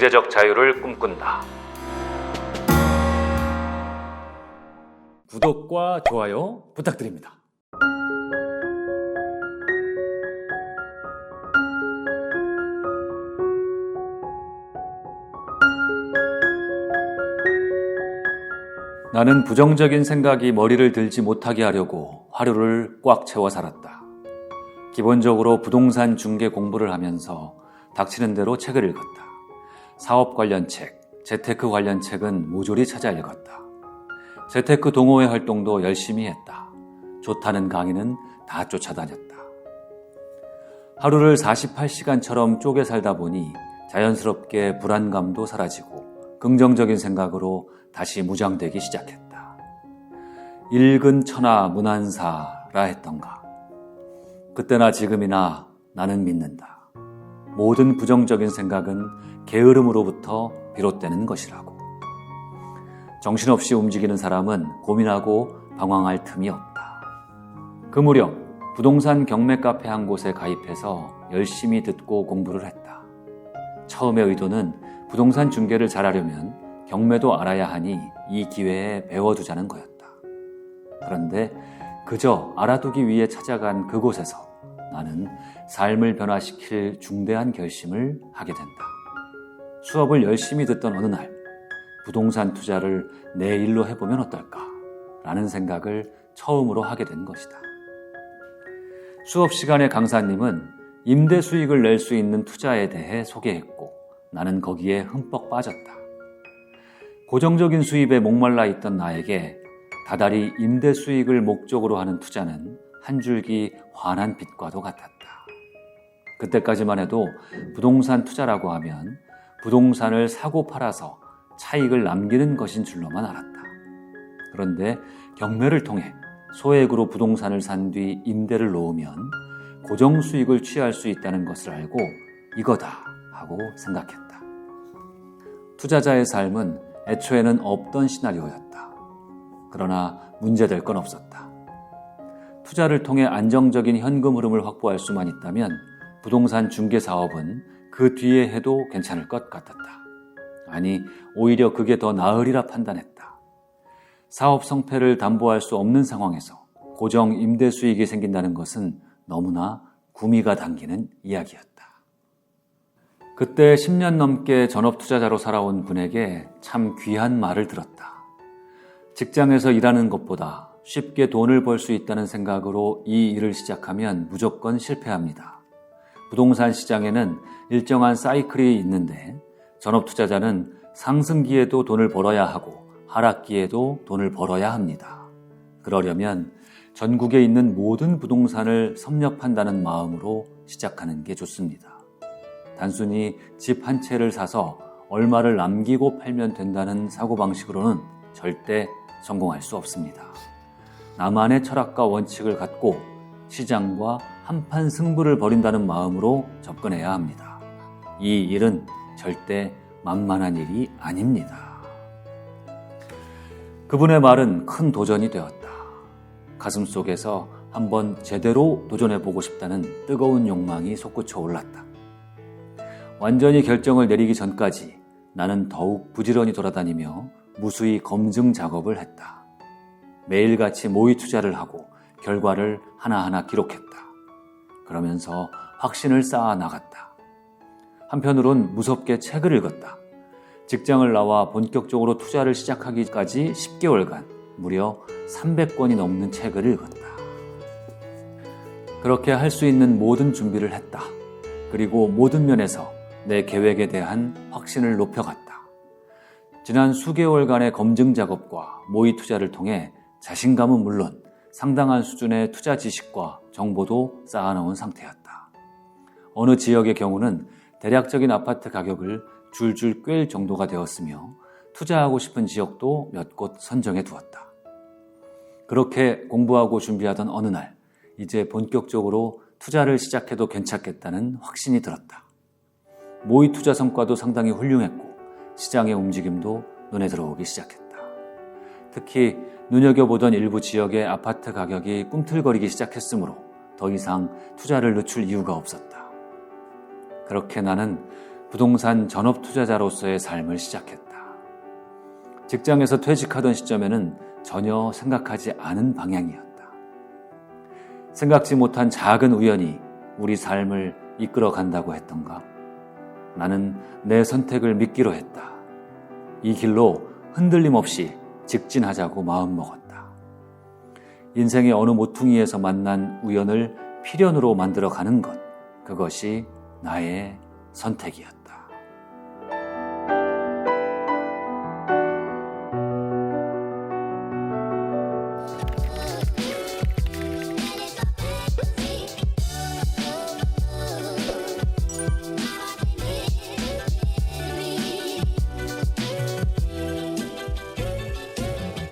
경제적 자유를 꿈꾼다. 구독과 좋아요 부탁드립니다. 나는 부정적인 생각이 머리를 들지 못하게 하려고 하루를 꽉 채워 살았다. 기본적으로 부동산 중개 공부를 하면서 닥치는 대로 책을 읽었다. 사업 관련 책, 재테크 관련 책은 모조리 찾아 읽었다. 재테크 동호회 활동도 열심히 했다. 좋다는 강의는 다 쫓아다녔다. 하루를 48시간처럼 쪼개 살다 보니 자연스럽게 불안감도 사라지고 긍정적인 생각으로 다시 무장되기 시작했다. 읽은 천하 문안사라 했던가. 그때나 지금이나 나는 믿는다. 모든 부정적인 생각은 게으름으로부터 비롯되는 것이라고. 정신없이 움직이는 사람은 고민하고 방황할 틈이 없다. 그 무렵 부동산 경매 카페 한 곳에 가입해서 열심히 듣고 공부를 했다. 처음의 의도는 부동산 중개를 잘하려면 경매도 알아야 하니 이 기회에 배워두자는 거였다. 그런데 그저 알아두기 위해 찾아간 그곳에서 나는 삶을 변화시킬 중대한 결심을 하게 된다. 수업을 열심히 듣던 어느 날, 부동산 투자를 내 일로 해보면 어떨까? 라는 생각을 처음으로 하게 된 것이다. 수업 시간에 강사님은 임대 수익을 낼 수 있는 투자에 대해 소개했고 나는 거기에 흠뻑 빠졌다. 고정적인 수입에 목말라 있던 나에게 다달이 임대 수익을 목적으로 하는 투자는 한 줄기 환한 빛과도 같았다. 그때까지만 해도 부동산 투자라고 하면 부동산을 사고 팔아서 차익을 남기는 것인 줄로만 알았다. 그런데 경매를 통해 소액으로 부동산을 산 뒤 임대를 놓으면 고정 수익을 취할 수 있다는 것을 알고 이거다 하고 생각했다. 투자자의 삶은 애초에는 없던 시나리오였다. 그러나 문제될 건 없었다. 투자를 통해 안정적인 현금 흐름을 확보할 수만 있다면 부동산 중개 사업은 그 뒤에 해도 괜찮을 것 같았다. 아니, 오히려 그게 더 나으리라 판단했다. 사업 성패를 담보할 수 없는 상황에서 고정 임대 수익이 생긴다는 것은 너무나 구미가 당기는 이야기였다. 그때 10년 넘게 전업 투자자로 살아온 분에게 참 귀한 말을 들었다. 직장에서 일하는 것보다 쉽게 돈을 벌 수 있다는 생각으로 이 일을 시작하면 무조건 실패합니다. 부동산 시장에는 일정한 사이클이 있는데 전업 투자자는 상승기에도 돈을 벌어야 하고 하락기에도 돈을 벌어야 합니다. 그러려면 전국에 있는 모든 부동산을 섭렵한다는 마음으로 시작하는 게 좋습니다. 단순히 집 한 채를 사서 얼마를 남기고 팔면 된다는 사고방식으로는 절대 성공할 수 없습니다. 나만의 철학과 원칙을 갖고 시장과 한판 승부를 벌인다는 마음으로 접근해야 합니다. 이 일은 절대 만만한 일이 아닙니다. 그분의 말은 큰 도전이 되었다. 가슴 속에서 한번 제대로 도전해보고 싶다는 뜨거운 욕망이 솟구쳐 올랐다. 완전히 결정을 내리기 전까지 나는 더욱 부지런히 돌아다니며 무수히 검증 작업을 했다. 매일같이 모의 투자를 하고 결과를 하나하나 기록했다. 그러면서 확신을 쌓아 나갔다. 한편으론 무섭게 책을 읽었다. 직장을 나와 본격적으로 투자를 시작하기까지 10개월간 무려 300권이 넘는 책을 읽었다. 그렇게 할 수 있는 모든 준비를 했다. 그리고 모든 면에서 내 계획에 대한 확신을 높여갔다. 지난 수개월간의 검증 작업과 모의 투자를 통해 자신감은 물론 상당한 수준의 투자 지식과 정보도 쌓아놓은 상태였다. 어느 지역의 경우는 대략적인 아파트 가격을 줄줄 꿰일 정도가 되었으며 투자하고 싶은 지역도 몇 곳 선정해 두었다. 그렇게 공부하고 준비하던 어느 날, 이제 본격적으로 투자를 시작해도 괜찮겠다는 확신이 들었다. 모의 투자 성과도 상당히 훌륭했고, 시장의 움직임도 눈에 들어오기 시작했다. 특히 눈여겨보던 일부 지역의 아파트 가격이 꿈틀거리기 시작했으므로 더 이상 투자를 늦출 이유가 없었다. 그렇게 나는 부동산 전업 투자자로서의 삶을 시작했다. 직장에서 퇴직하던 시점에는 전혀 생각하지 않은 방향이었다. 생각지 못한 작은 우연이 우리 삶을 이끌어 간다고 했던가? 나는 내 선택을 믿기로 했다. 이 길로 흔들림 없이 직진하자고 마음먹었다. 인생의 어느 모퉁이에서 만난 우연을 필연으로 만들어 가는 것, 그것이 나의 선택이었다.